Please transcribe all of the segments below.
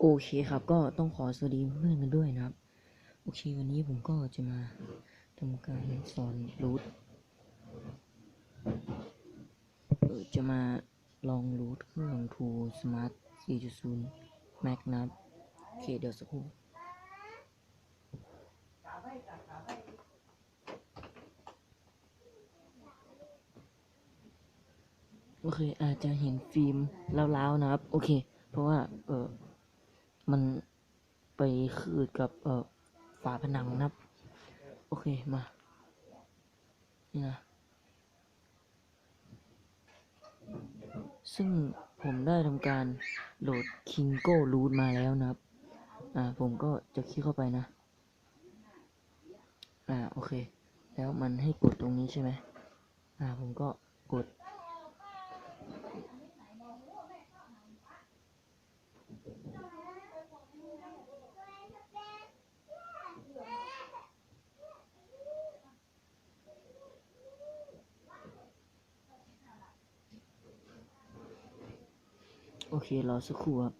โอเคครับ ก็ต้องขอสวัสดีเพื่อนกันด้วยนะครับ โอเค วันนี้ผมก็จะมาทำการสอนรูทจะมาลองรูทเครื่อง True Smart 4.0 Max นะครับโอเค เดี๋ยวสักครู่โอเค อาจจะเห็นฟิล์มล้าๆนะครับ โอเค เพราะว่า เออ มันไปคืดกับเออฝาผนังนะครับ โอเคมา นี่นะ ซึ่งผมได้ทำการโหลด Kingo Root มาแล้วนะครับ อ่า ผมก็จะคลิกเข้าไปนะ อ่า โอเค แล้วมันให้กดตรงนี้ใช่ไหมอ่า ผมก็กด โอเค รอสักครู่ครับ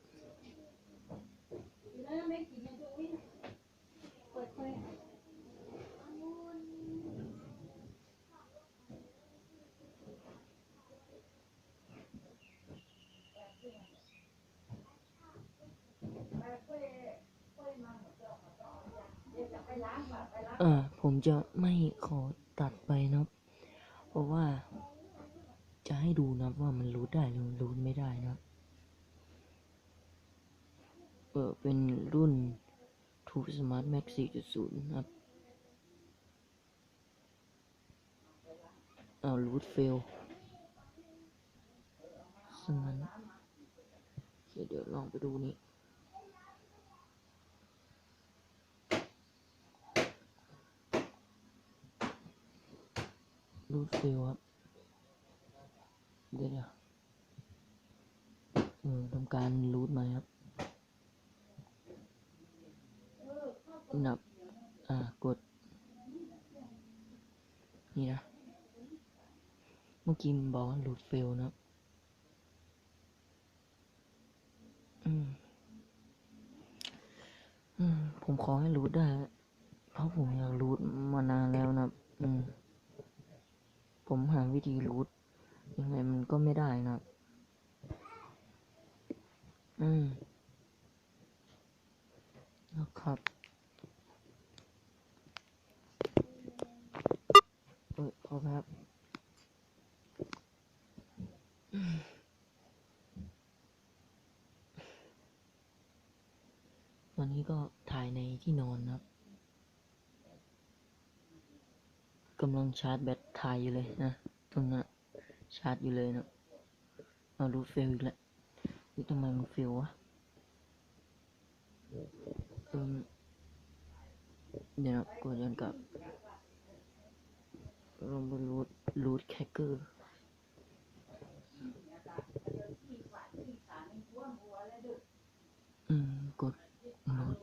เอ่าผมจะไม่ขอตัดไปนะเพราะว่าจะให้ดูนะว่ามันรูดได้หรือรูดไม่ได้นะ ครับเป็นรุ่น True Smart Max 4.0 ครับเอารูดเฟลซึ่งนั้นเเดี๋ยวลองไปดูนี่รูดเฟลครับ เดี๋ยวเดี๋ยวทำการรูดมาครับ นับ อ่า กด นี่นะ เมื่อกี้มันบอกว่ารูดเฟลนะอืม อืม ผมขอให้รูดได้ เพราะผมอยากรูดมานานแล้วนะ อืม ผมหาวิธีรูทยังไงมันก็ไม่ได้นะ อืมนะครับ เออขอแป๊บอืมวันนี้ก็ถ่ายในที่นอนนะครับกำลังชาร์จแบตถ่ายอยู่เลยนะตรงนั้นชาร์จอยู่เลยนะเอารูดเฟลอีกแล้วนี่ทำไมมันเฟลวะเดี๋ยวกดย้อนกลับ ลงไปรูดรูดแคคเกอร์อืม กดรูด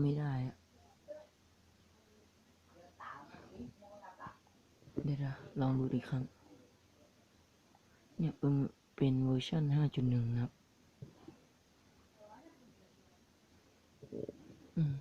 ไม่ได้อะเดี๋ยวนะลองดูอีกครั้ง เนี่ยเป็นเป็นเวอร์ชัน5.1 นะครับ อืม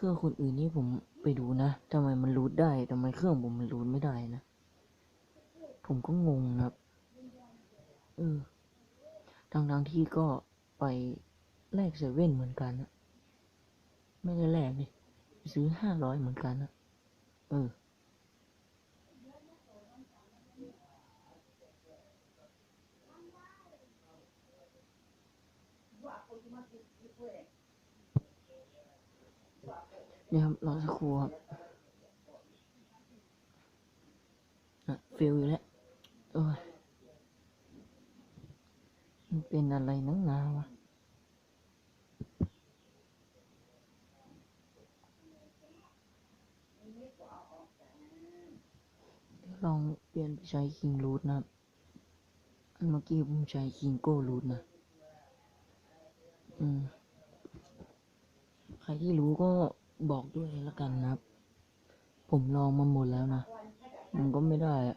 เครื่องคนอื่นนี่ผมไปดูนะทำไมมันรูดได้ทำไมเครื่องผมมันรูดไม่ได้นะ ผมก็งงนะครับ เออทางทงๆที่ก็ไปแลกเซเว่นเหมือนกันนะ ไม่ได้แลกนี่ซื้อห้าร้อยเหมือนกันนะ เออ เดี๋ยครับรอสักครู่ครับอะฟิลอยู่แล้วโอ้ยมันเป็นอะไรนักหนาวะลองเปลี่ยนไปใช้คิงรูทนะครับเมื่อกี้ผมใช้คิงโก้รูทนะ อืม ใครที่รู้ก็ บอกด้วยแล้วกันนะครับ ผมลองมาหมดแล้วนะ มันก็ไม่ได้อะ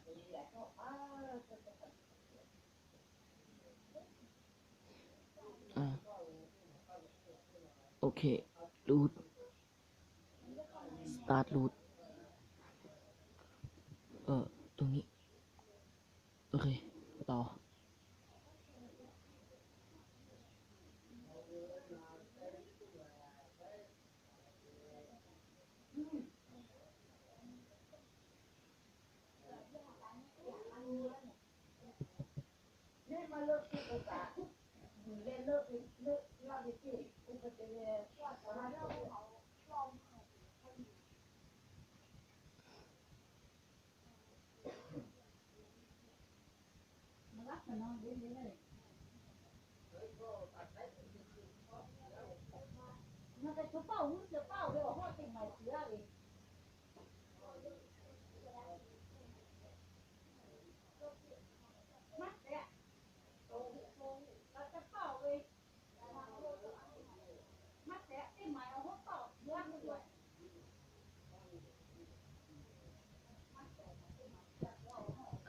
โอเค รูทสตาร์ทรูทเอ่อ ตรงนี้ โอเค ต่อ 那个就报五十报的，我定买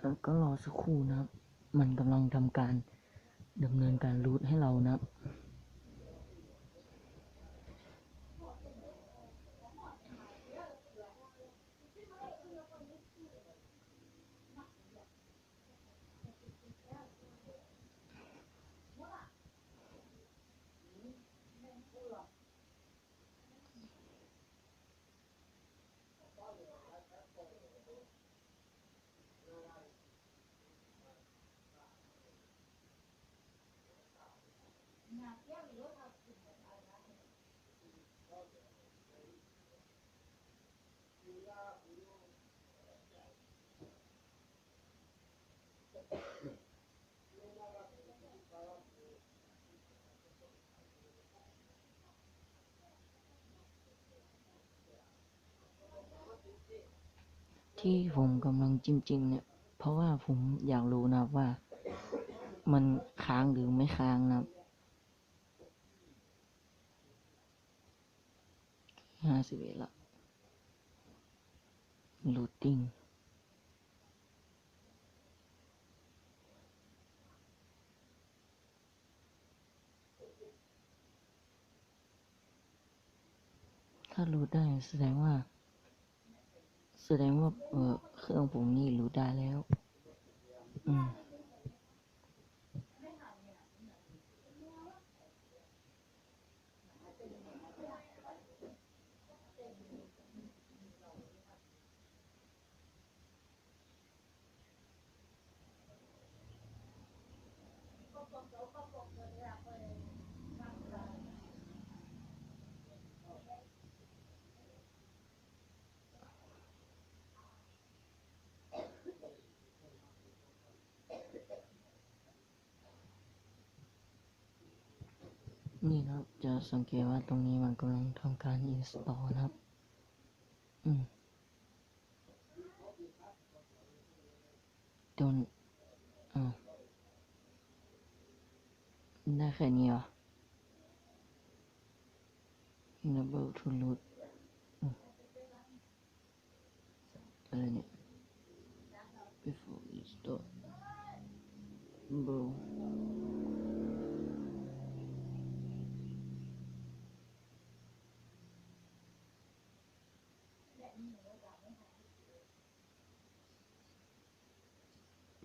แล้วก็รอสักครู่นะครับ มันกำลังทำการดำเนินการรูทให้เรานะครับ ที่ผมกำลังจิ้มจิ้มเนี่ย เพราะว่าผมอยากรู้นะว่า มันค้างหรือไม่ค้างนะครับ ห้าสิบเอ็ดละ loading ถ้ารู้ได้แสดงว่า แสดงว่าเออเครื่องผมนี่รู้ได้แล้ว อืม นี่ครับจะสังเกตว่าตรงนี้มันกำลังทำการ install นะครับ อืมจนอ่าได้แค่นี้เหรอ enable to load อืมอะไรเนี่ย before install bro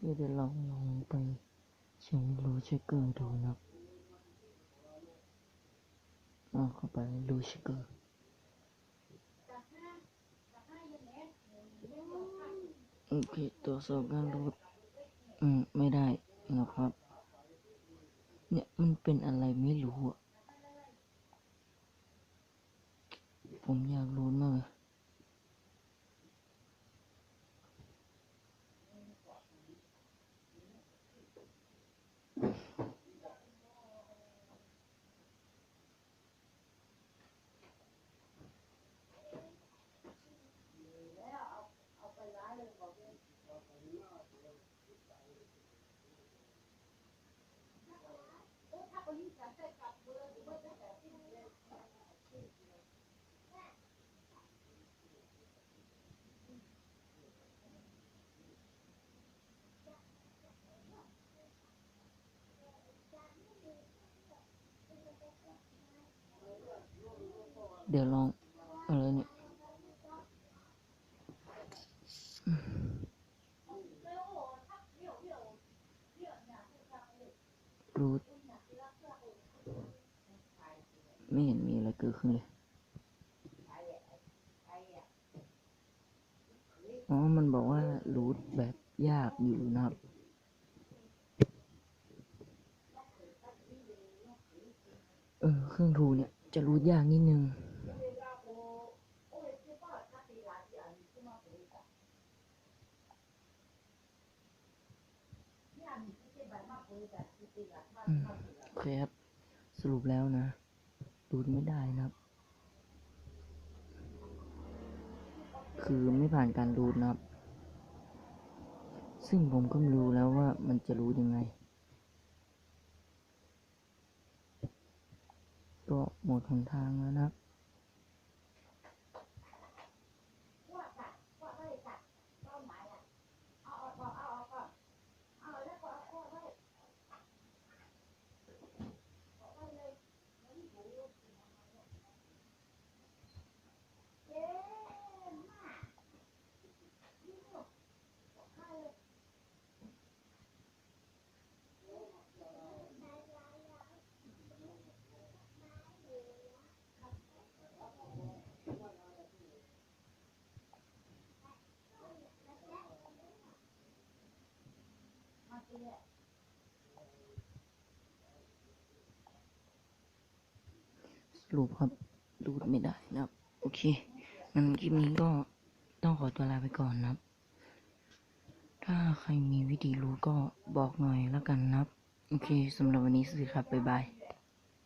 เดี๋ยวจะลองลองไปเช็ครูเช็คเกอร์ดูนะครับเอาเข้าไปรูเช็คเกอร์โอเคตรวจสอบการรูดอืม ไม่ได้นะครับ เนี่ยมันเป็นอะไรไม่รู้อะผมอยากรู้มากเลย เดี๋ยวลองอะ ไม่เห็นมีอะไรเกิดขึ้นเลย อ๋อ มันบอกว่ารูทแบบยากอยู่นะครับ เออ เครื่องทูเนี่ย จะรูทยากนิดนึงอืมโอเคครับ สรุปแล้วนะ รูดไม่ได้นะครับ คือไม่ผ่านการรูดนะครับ ซึ่งผมก็ไม่รู้แล้วว่ามันจะรู้ยังไง ก็หมดหนทางแล้วนะครับ สรุปครับรูดไม่ได้นะครับ โอเคงั้นคลิปนี้ก็ต้องขอตัวลาไปก่อนนะครับ ถ้าใครมีวิธีรู้ก็บอกหน่อยแล้วกันนะครับ โอเคสำหรับวันนี้สวัสดีครับ บ๊ายบาย